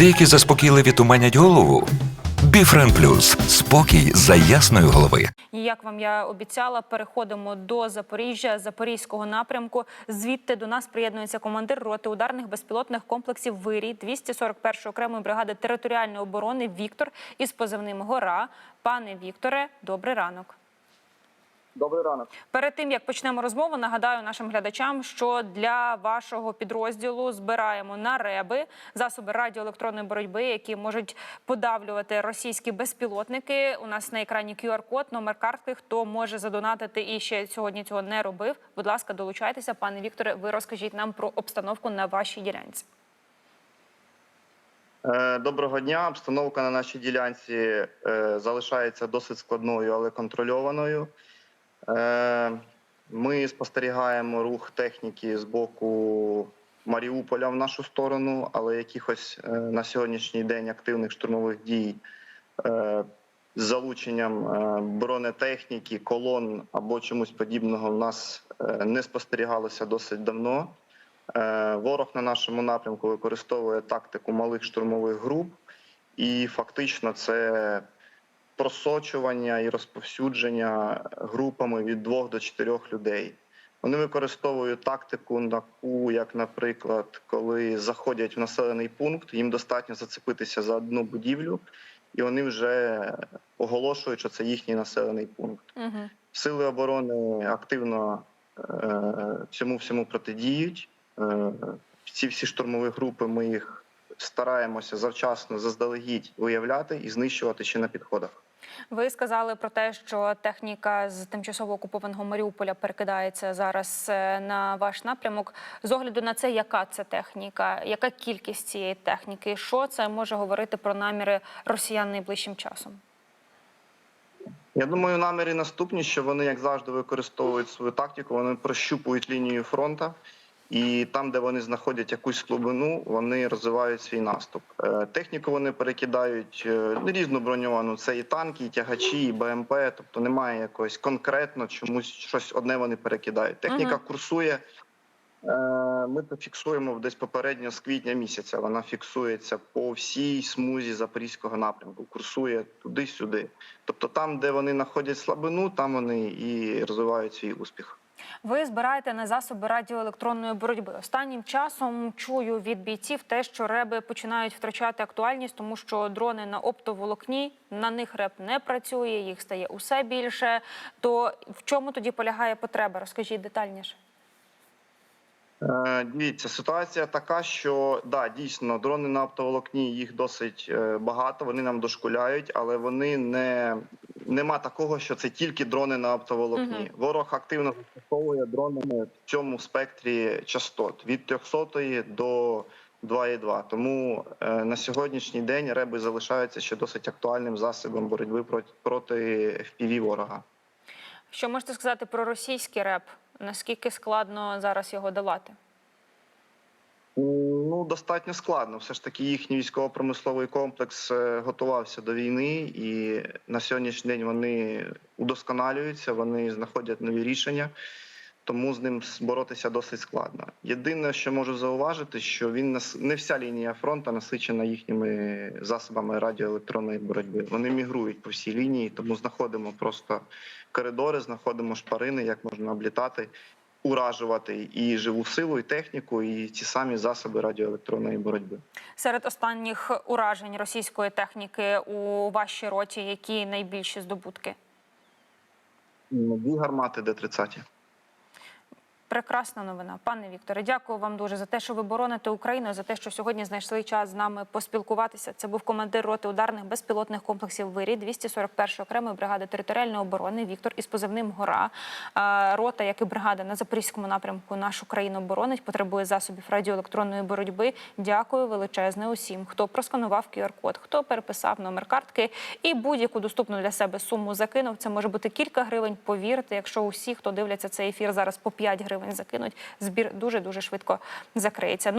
Деякі заспокійливі туманять голову. Біфрен Плюс спокій за ясної голови. Як вам я обіцяла, переходимо до Запоріжжя, Запорізького напрямку. Звідти до нас приєднується командир роти ударних безпілотних комплексів Вирій 241 окремої бригади територіальної оборони Віктор із позивним Гора. Пане Вікторе, добрий ранок. Добрий ранок. Перед тим як почнемо розмову, нагадаю нашим глядачам, що для вашого підрозділу збираємо на реби засоби радіоелектронної боротьби, які можуть подавлювати російські безпілотники. У нас на екрані QR-код, номер картки. Хто може задонатити і ще сьогодні цього не робив? Будь ласка, долучайтеся, пане Вікторе. Ви розкажіть нам про обстановку на вашій ділянці. Е, Доброго дня. Обстановка на нашій ділянці е, залишається досить складною, але контрольованою. Е, Ми спостерігаємо рух техніки з боку Маріуполя в нашу сторону, але якихось е, на сьогоднішній день активних штурмових дій е, з залученням бронетехніки, колон або чомусь подібного в нас не спостерігалося досить давно. Ворог на нашому напрямку використовує тактику малих штурмових груп, і фактично це просочування і розповсюдження групами від двох до чотирьох людей. Вони використовують тактику таку, як, наприклад, коли заходять в населений пункт, їм достатньо зацепитися за одну будівлю, і вони вже оголошують, що це їхній населений пункт. Угу. Сили оборони активно е, цьому всьому протидіють. Е, ці всі штурмові групи ми їх стараємося завчасно заздалегідь виявляти і знищувати ще на підходах. Ви сказали про те, що техніка з тимчасово окупованого Маріуполя перекидається зараз е, на ваш напрямок. З огляду на це, яка це техніка, яка кількість цієї техніки, що це може говорити про наміри росіян найближчим часом? Я думаю, наміри наступні, що вони, як завжди, використовують свою тактику. Вони прощупують лінію фронту, і там, де вони знаходять якусь глибину, вони розвивають свій наступ. Е, Техніку вони перекидають е, різну броньовану. Це і танки, і тягачі, і БМП. Тобто немає якогось конкретно чомусь щось одне вони перекидають. Техніка Мгм. курсує. Е, Ми це фіксуємо десь попередньо з квітня місяця. Вона фіксується по всій смузі запорізького напрямку, курсує туди-сюди. Тобто, там, де вони знаходять слабину, там вони і розвивають свій успіх. Ви збираєте на засоби радіоелектронної боротьби. Останнім часом чую від бійців те, що реби починають втрачати актуальність, тому що дрони на оптоволокні на них реп не працює, їх стає усе більше. То в чому тоді полягає потреба? Розкажіть детальніше. Е, Дивіться, ситуація така, що да, дійсно дрони на оптоволокні їх досить е, багато. Вони нам дошкуляють, але вони не нема такого, що це тільки дрони на оптоволокні. Мгм. Ворог активно застосовує дронами в цьому спектрі частот від 300 до 2,2. Тому е, на сьогоднішній день реби залишаються ще досить актуальним засобом боротьби проти, проти FPV ворога. Що можете сказати про російський реп? Наскільки складно зараз його долати? Ну, достатньо складно. Все ж таки, їхній військово-промисловий комплекс е, готувався до війни, і на сьогоднішній день вони удосконалюються, вони знаходять нові рішення, тому з ним боротися досить складно. Єдине, що можу зауважити, що він нас не вся лінія фронту насичена їхніми засобами радіоелектронної боротьби. Вони мігрують по всій лінії, тому знаходимо просто коридори, знаходимо шпарини, як можна облітати уражувати і живу силу, і техніку, і ті самі засоби радіоелектронної боротьби. Серед останніх уражень російської техніки у вашій роті, які найбільші здобутки? Дві гармати Д-30. Прекрасна новина, пане Вікторе. Дякую вам дуже за те, що ви бороните Україну, за те, що сьогодні знайшли час з нами поспілкуватися. Це був командир роти ударних безпілотних комплексів Вирі 241 окремої бригади територіальної оборони Віктор із позивним Гора. Рота, як і бригада на запорізькому напрямку, нашу країну боронить, потребує засобів радіоелектронної боротьби. Дякую величезне усім, хто просканував QR-код, хто переписав номер картки і будь-яку доступну для себе суму закинув. Це може бути кілька гривень. Повірте, якщо усі, хто дивляться цей ефір, зараз по 5 гривень закинуть, збір дуже дуже швидко закриється. Ну,